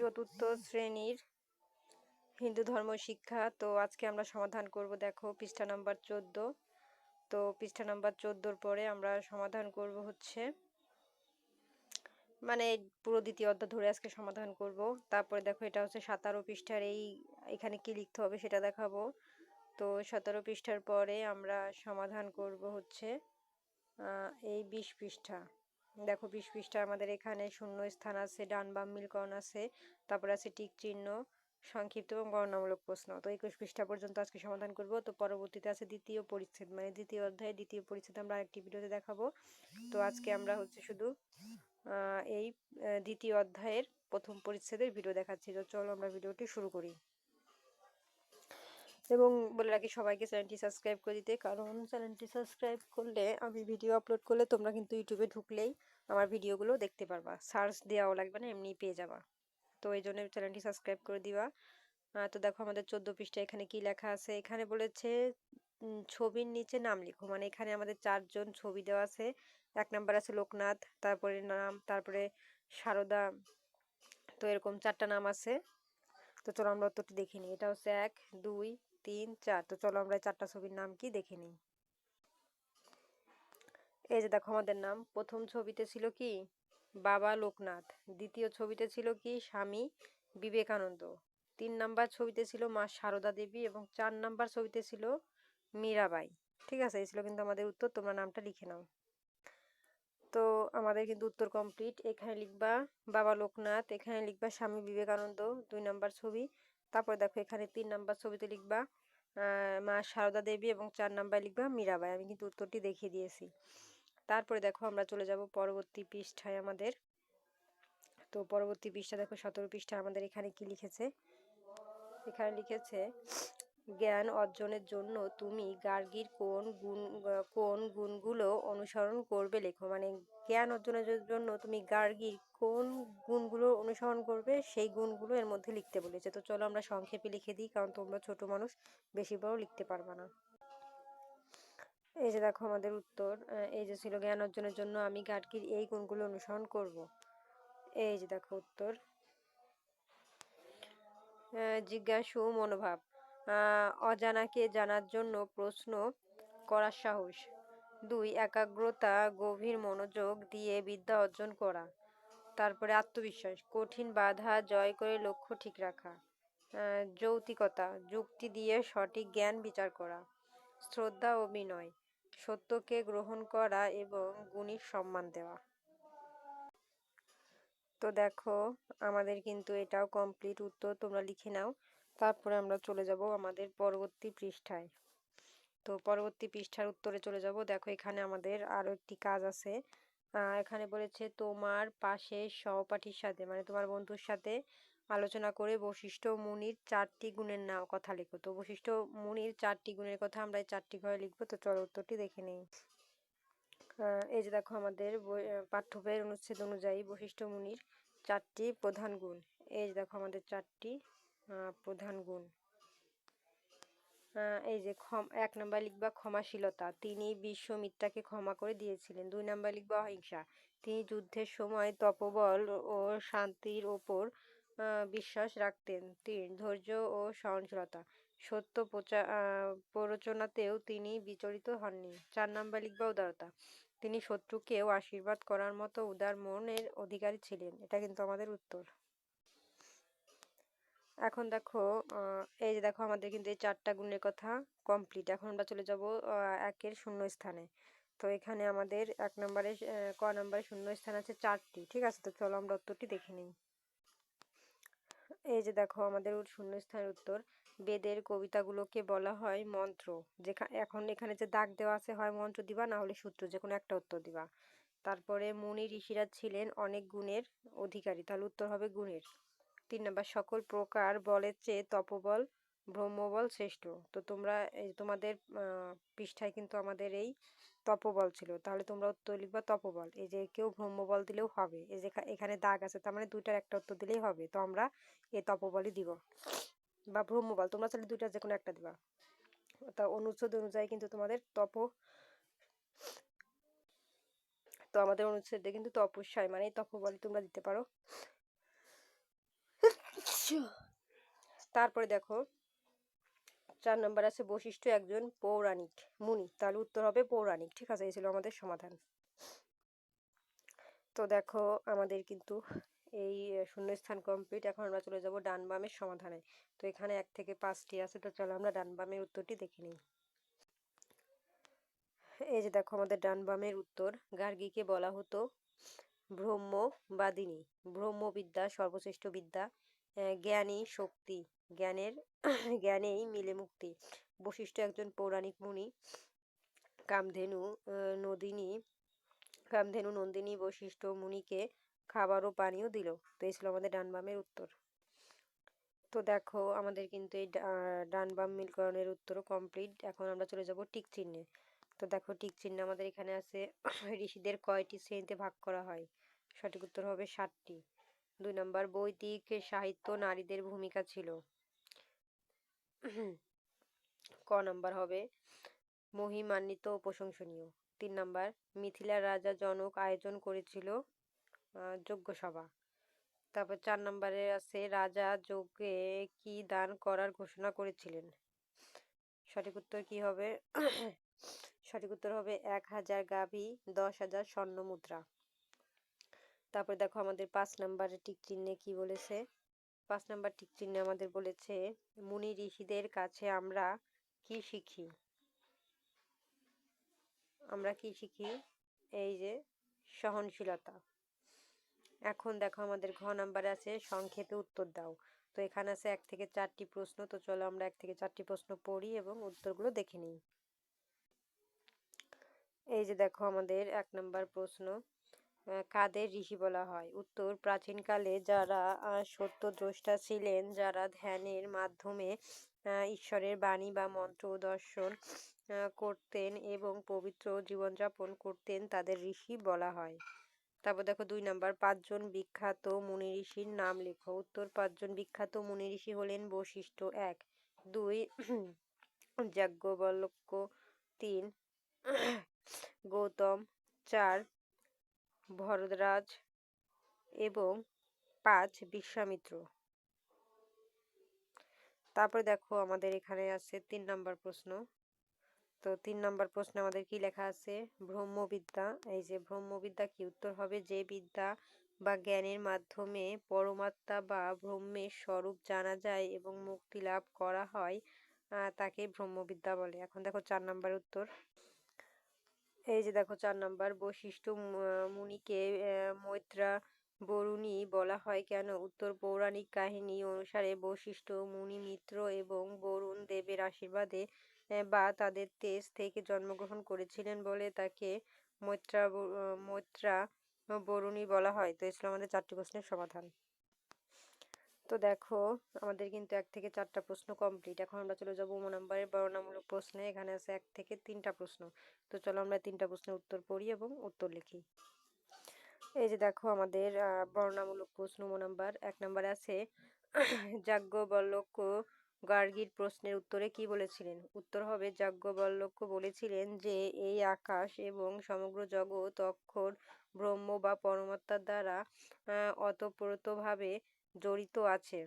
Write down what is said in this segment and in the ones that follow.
চতুর্থ শ্রেণির হিন্দু ধর্ম শিক্ষা। তো আজকে আমরা সমাধান করব, দেখো, পৃষ্ঠা নাম্বার চোদ্দ। তো পৃষ্ঠা নাম্বার চোদ্দোর পরে আমরা সমাধান করব হচ্ছে মানে পুরো দ্বিতীয় অধ্যায় ধরে আজকে সমাধান করব। তারপরে দেখো, এটা হচ্ছে সাতারো পৃষ্ঠার, এই, এখানে কি লিখতে হবে সেটা দেখাবো। তো সতেরো পৃষ্ঠার পরে আমরা সমাধান করব হচ্ছে এই বিশ পৃষ্ঠা। দেখো বিশ পৃষ্ঠা আমাদের এখানে শূন্য স্থান আছে, ডান বাম মিলকরণ আছে, তারপর আছে টিক চিহ্ন, সংক্ষিপ্ত এবং গণনামূলক প্রশ্ন। তো একুশ পৃষ্ঠা পর্যন্ত আজকে সমাধান করব। তো পরবর্তীতে আছে দ্বিতীয় পরিচ্ছেদ মানে দ্বিতীয় অধ্যায়ে, দ্বিতীয় পরিচ্ছেদ আমরা আরেকটি ভিডিওতে দেখাবো। তো আজকে আমরা হচ্ছে শুধু এই দ্বিতীয় অধ্যায়ের প্রথম পরিচ্ছেদের ভিডিও দেখাচ্ছি। তো চলো আমরা ভিডিওটি শুরু করি। এবং বলে রাখি সবাইকে চ্যানেলটি সাবস্ক্রাইব করে দিতে। কারণ চ্যানেলটি সাবস্ক্রাইব করলে আমি ভিডিও আপলোড করলে তোমরা কিন্তু ইউটিউবে ঢুকলেই আমার ভিডিওগুলো দেখতে পারবা। সার্চ দেওয়াও লাগবে না এমনি পেয়ে যাবা। তো এই জন্য চ্যানেলটি সাবস্ক্রাইব করে দিবা। তো দেখো আমাদের চোদ্দ পৃষ্ঠা এখানে কি লেখা আছে? এখানে বলেছে ছবির নিচে নাম লিখো। মানে এখানে আমাদের চারজন ছবি দেওয়া আছে। এক নাম্বার আছে লোকনাথ, তারপরে নাম, তারপরে সারদা, তো এরকম চারটা নাম আছে। তো চলো আমরা উত্তরটি দেখে নিই। এটা হচ্ছে এক, দুই, তিন, চার। তো চলো আমরা চারটা ছবির নাম কি দেখে নিই। এই যে দেখো আমাদের নাম। প্রথম ছবিতে ছিল কি? বাবা লোকনাথ। দ্বিতীয় ছবিতে ছিল কি? স্বামী বিবেকানন্দ। তিন নাম্বার ছবিতে ছিল মা সারদা দেবী এবং চার নাম্বার ছবিতে ছিল মীরাবাই। ঠিক আছে, এই ছিল কিন্তু আমাদের উত্তর। তোমরা নামটা লিখে নাও। তো আমাদের কিন্তু উত্তর কমপ্লিট এখানে লিখবা বাবা লোকনাথ, এখানে লিখবা স্বামী বিবেকানন্দ, দুই নাম্বার ছবি। তারপর দেখো এখানে তিন নাম্বার ছবিতে লিখবা মা সারদা দেবী এবং চার নাম্বার লিখবা মীরাবাই। আমি কিন্তু উত্তরটি দেখিয়ে দিয়েছি। তারপরে দেখো আমরা চলে যাব পরবর্তী পৃষ্ঠায় আমাদের। তো পরবর্তী পৃষ্ঠা দেখো, সতেরো পৃষ্ঠা আমাদের এখানে কি লিখেছে? এখানে লিখেছে জ্ঞান অর্জনের জন্য তুমি গার্গীর কোন গুণ কোন গুণগুলো অনুসরণ করবে লেখো? মানে জ্ঞান অর্জনের জন্য তুমি গার্গীর কোন গুণগুলো অনুসরণ করবে সেই গুণগুলো এর মধ্যে লিখতে বলেছে। তো চলো আমরা সংক্ষেপে লিখে দিই, কারণ তোমরা ছোট মানুষ, বেশি বড় লিখতে পারবে না। এই যে দেখো আমাদের উত্তর এই যে ছিল জ্ঞান অর্জনের জন্য আমি গার্গীর এই গুণগুলো অনুসরণ করব। এই যে দেখো উত্তর। জিজ্ঞাসু মনোভাব। অজানাকে জানার জন্য প্রশ্ন করার সাহস। দুই, একাগ্রতা, গভীর মনোযোগ দিয়ে বিদ্যা অর্জন করা। তারপরে আত্মবিশ্বাস, কঠিন বাধা জয় করে লক্ষ্য ঠিক রাখা। যৌতিকতা, যুক্তি দিয়ে সঠিক জ্ঞান বিচার করা। শ্রদ্ধা ও বিনয়, সত্যকে গ্রহণ করা এবং গুণীর সম্মান দেওয়া। তো দেখো, আমাদের কিন্তু এটাও কমপ্লিট উত্তর তোমরা লিখে নাও। তারপরে আমরা চলে যাব আমাদের পরবর্তী পৃষ্ঠায়। তো পরবর্তী পৃষ্ঠার উত্তরে চলে যাব। দেখো এখানে আমাদের আরও একটি কাজ আছে। এখানে বলেছে, তোমার পাশে সহপাঠীর সাথে মানে তোমার বন্ধুর সাথে আলোচনা করে বৈশিষ্ট্য মুনির চারটি গুণের নাম, কথা লিখো। তো বৈশিষ্ট্য মুনির চারটি গুণের কথা আমরা এই চারটি ঘরে লিখব। তো চলো উত্তরটি দেখে নিই। এই যে দেখো আমাদের পাঠ্য বইয়ের অনুচ্ছেদ অনুযায়ী বৈশিষ্ট্য মুনির চারটি প্রধান গুণ। এই যে দেখো আমাদের চারটি প্রধান গুণ। এই যে ক্ষম, এক নাম্বার লিখবা ক্ষমাশীলতা। তিনি বিশ্বমিত্রাকে ক্ষমা করে দিয়েছিলেন। দুই নাম্বার লিখবা অহিংসা। তিনি যুদ্ধের সময় তপবল ও শান্তির ওপর বিশ্বাস রাখতেন। তিন, ধৈর্য ও সহনশীলতা। সত্য প্ররোচনাতেও তিনি বিচলিত হননি। চার নাম্বার লিখবা উদারতা। তিনি শত্রুকেও আশীর্বাদ করার মতো উদার মনের অধিকারী ছিলেন। এটা কিন্তু আমাদের উত্তর। এখন দেখো এই যে দেখো আমাদের কিন্তু এই চারটা গুণের কথা কমপ্লিট এখন আমরা চলে যাব একের শূন্য স্থানে। তো এখানে আমাদের এক নম্বরে ক নম্বরে শূন্য স্থান আছে চারটি, ঠিক আছে? তো চলো আমরা উত্তরটি দেখে নিই। এই যে দেখো আমাদের শূন্য স্থানের উত্তর। বেদের কবিতাগুলোকে বলা হয় মন্ত্র। যেখানে এখন এখানে যে দাগ দেওয়া আছে, হয় মন্ত্র দিবা, না হলে সূত্র যে কোনো একটা উত্তর দিবা। তারপরে মুনি ঋষিরা ছিলেন অনেক গুণের অধিকারী। তাহলে উত্তর হবে গুণের। তিন নম্বর, সকল প্রকার বলের চেয়ে তপবল ব্রহ্মবল শ্রেষ্ঠ। তো তোমরা তোমাদের পৃষ্ঠায় কিন্তু আমাদের এই তপবল ছিল। তাহলে তোমরা উত্তর লিখবা তপবল। এই যে কেউ ব্রহ্মবল দিলেও হবে। এই যে এখানে দাগ আছে, তার মানে দুইটার একটা উত্তর দিলেই হবে। তো আমরা এই তপবলই দিব। বা ব্রহ্মবল, তোমরা চাইলে দুইটা যে কোনো একটা দিবা। তা অনুচ্ছেদ অনুযায়ী কিন্তু তোমাদের তপ, তো আমাদের অনুচ্ছেদে কিন্তু তপস্যায় মানে তপবল তোমরা দিতে পারো। তারপরে দেখো, চার নম্বর আছে বৈশিষ্ট্য একজন পৌরাণিক, মুনি। তাহলে উত্তর হবে পৌরাণিক, ঠিক আছে? এই ছিল আমাদের সমাধান। তো দেখো, আমাদের কিন্তু এই শূন্যস্থান কমপ্লিট এখন আমরা চলে যাব ডান বামের সমাধানে। তো এখানে এক থেকে পাঁচটি আছে, তো চলো আমরা ডান বামের উত্তরটি দেখে নিই। এই যে দেখো, আমাদের ডান বামের উত্তর। গার্গীকে বলা হতো ব্রহ্মবাদিনী। ব্রহ্মবিদ্যা, সর্বশ্রেষ্ঠ বিদ্যা। জ্ঞানী শক্তি, জ্ঞানের, জ্ঞানেই মিলে মুক্তি। বশিষ্ঠ একজন পৌরাণিক মুনি, কামধেনু নদিনী কামধেনু নন্দিনী বশিষ্ঠ মুনিকে খাবার ও পানীয় দিল। তো এই ছিল আমাদের ডান বামের উত্তর। তো দেখো আমাদের কিন্তু এই ডান বাম মিলকরণের উত্তরও কমপ্লিট এখন আমরা চলে যাব টিক চিহ্নে। তো দেখো টিক চিহ্ন আমাদের এখানে আছে, ঋষিদের কয়টি শ্রেণীতে ভাগ করা হয়? সঠিক উত্তর হবে ষাটটি দুই নম্বর বৈদিক সাহিত্য নারীদের ভূমিকা ছিল। ক নাম্বার হবে মহিমান্বিত ও প্রশংসনীয়। তিন নাম্বার মিথিলার রাজা জনক আয়োজন করেছিল যজ্ঞসভা। তারপর চার নম্বরে আছে রাজা যজ্ঞে কি দান করার ঘোষণা করেছিলেন? সঠিক উত্তর কি হবে? সঠিক উত্তর হবে এক হাজার গাভী, দশ হাজার স্বর্ণ মুদ্রা তারপরে দেখো আমাদের পাঁচ নাম্বারের টিক চিহ্নে কি বলেছে? পাঁচ নাম্বার টিক চিহ্নে আমাদের বলেছে, মুনি ঋষিদের কাছে আমরা কি শিখি? আমরা কি শিখি? এই যে সহনশীলতা। এখন দেখো আমাদের ঘ নাম্বারে আছে, সংক্ষেপে উত্তর দাও। তো এখানে আছে এক থেকে চারটি প্রশ্ন, তো চলো আমরা এক থেকে চারটি প্রশ্ন পড়ি এবং উত্তরগুলো দেখে নিই। এই যে দেখো আমাদের এক নাম্বার প্রশ্ন। কাদের ঋষি বলা হয়? উত্তর, প্রাচীনকালে যারা সত্যদ্রষ্টা ছিলেন, যারা ধ্যানের মাধ্যমে ঈশ্বরের বাণী বা মন্ত্র দর্শন করতেন এবং পবিত্র জীবনযাপন করতেন তাদের ঋষি বলা হয়। তারপর দেখো দুই নাম্বার, পাঁচজন বিখ্যাত মুনি ঋষির নাম লেখো। উত্তর, পাঁচজন বিখ্যাত মুনি ঋষি হলেন বৈশিষ্ট্য এক, দুই যাজ্ঞবল্ক্য, তিন গৌতম, চার ভরদ্রাজ এবং পাঁচ বিশ্বামিত্র। তারপরে দেখো আমাদের এখানে আছে তিন নম্বর প্রশ্ন। তো তিন নম্বর প্রশ্নে আমাদের কি লেখা আছে? ব্রহ্মবিদ্যা। এই যে ব্রহ্মবিদ্যা কি উত্তর হবে? যে বিদ্যা বা জ্ঞানের মাধ্যমে পরমাত্মা বা ব্রহ্মের স্বরূপ জানা যায় এবং মুক্তি লাভ করা হয় তাকে ব্রহ্মবিদ্যা বলে। এখন দেখো চার নম্বর উত্তর। এই যে দেখো চার নাম্বার বৈশিষ্ট্য মুনিকে মৈত্রা বরুণী বলা হয় কেন? উত্তর পৌরাণিক কাহিনী অনুসারে বৈশিষ্ট্য মুনি মিত্র এবং বরুণ দেবের আশীর্বাদে বা তাদের তেজ থেকে জন্মগ্রহণ করেছিলেন বলে তাকে মৈত্রা মৈত্রা বরুণী বলা হয়। তো এসলো আমাদের চারটি প্রশ্নের সমাধান। তো দেখো, আমাদের কিন্তু এক থেকে চারটা প্রশ্ন কমপ্লিট এখন আমরা চলে যাব উম নম্বরের বর্ণামূলক প্রশ্নে। এখানে আছে এক থেকে তিনটা প্রশ্ন। তো চলো আমরা তিনটা প্রশ্নের উত্তর পড়ি এবং উত্তর লিখি। এই যে দেখো, আমাদের বর্ণামূলক প্রশ্ন উম নাম্বার এক নম্বরে আছে যাজ্ঞবল্লক্য গার্গীর প্রশ্নের উত্তরে কি বলেছিলেন? উত্তর হবে যাজ্ঞবল্লক্য বলেছিলেন যে, এই আকাশ এবং সমগ্র জগৎ অক্ষর ব্রহ্ম বা পরমাত্মার দ্বারা অতপ্রতভাবে জড়িত আছে।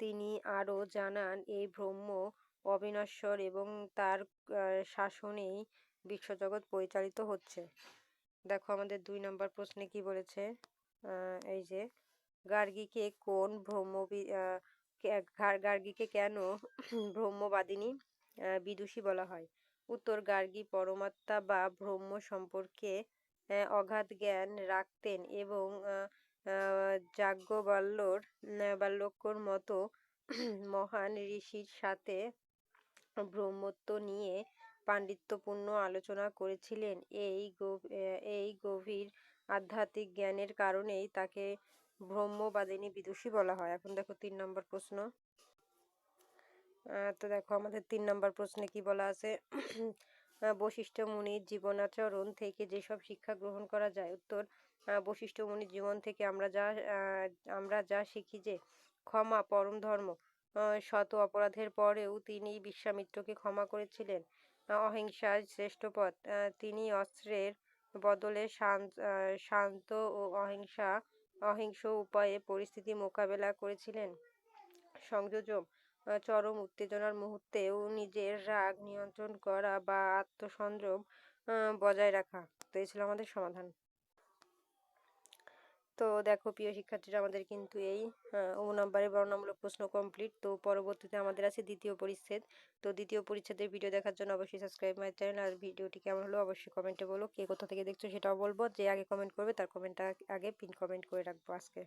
তিনি আরও জানান, এই ব্রহ্ম অবিনশ্বর এবং তার শাসনেই বিশ্বজগৎ পরিচালিত হচ্ছে। দেখো আমাদের দুই নম্বর প্রশ্নে কি বলেছে? এই যে, গার্গীকে কোন ব্রহ্ম গার্গীকে কেন ব্রহ্মবাদিনী বিদুষী বলা হয়? উত্তর, গার্গী পরমাত্মা বা ব্রহ্ম সম্পর্কে অগাধ জ্ঞান রাখতেন এবং যাজ্ঞবল্লর বাল্যক্যর মতো মহান ঋষির সাথে ব্রহ্মত্ব নিয়ে পাণ্ডিত্যপূর্ণ আলোচনা করেছিলেন। এই এই গভীর আধ্যাত্মিক জ্ঞানের কারণেই তাকে ব্রহ্মবাদিনী বিদুষী বলা হয়। এখন দেখো তিন নম্বর প্রশ্ন। তো দেখো আমাদের তিন নম্বর প্রশ্নে কি বলা আছে? বশিষ্ঠ মুনির জীবনাচরণ থেকে যেসব শিক্ষা গ্রহণ করা যায়, উত্তর বশিষ্ঠ মুনির জীবন থেকে আমরা যা আমরা যা শিখি যে ক্ষমা পরম ধর্ম শত অপরাধের পরেও তিনি বিশ্বামিত্রকে ক্ষমা করেছিলেন। অহিংসার শ্রেষ্ঠ পথ। তিনি অস্ত্রের বদলে শান্ত ও অহিংসা, অহিংস উপায়ে পরিস্থিতি মোকাবেলা করেছিলেন। সংযোজক চরম উত্তেজনার মুহূর্তেও নিজের রাগ নিয়ন্ত্রণ করা বা আত্মসংযম বজায় রাখা, তো এই ছিল আমাদের সমাধান। তো দেখো প্রিয় শিক্ষার্থীরা, আমাদের কিন্তু এই ও নাম্বারে বর্ণনামূলক প্রশ্ন কমপ্লিট তো পরবর্তীতে আমাদের আছে দ্বিতীয় পরিচ্ছেদ। তো দ্বিতীয় পরিচ্ছেদের ভিডিও দেখার জন্য অবশ্যই সাবস্ক্রাইব মাই চ্যানেল আর ভিডিওটি কেমন হলো অবশ্যই কমেন্টে বলো। কে কোথা থেকে দেখছ সেটাও বলব। যে আগে কমেন্ট করবে তার কমেন্টটা আগে পিন কমেন্ট করে রাখব আজকে।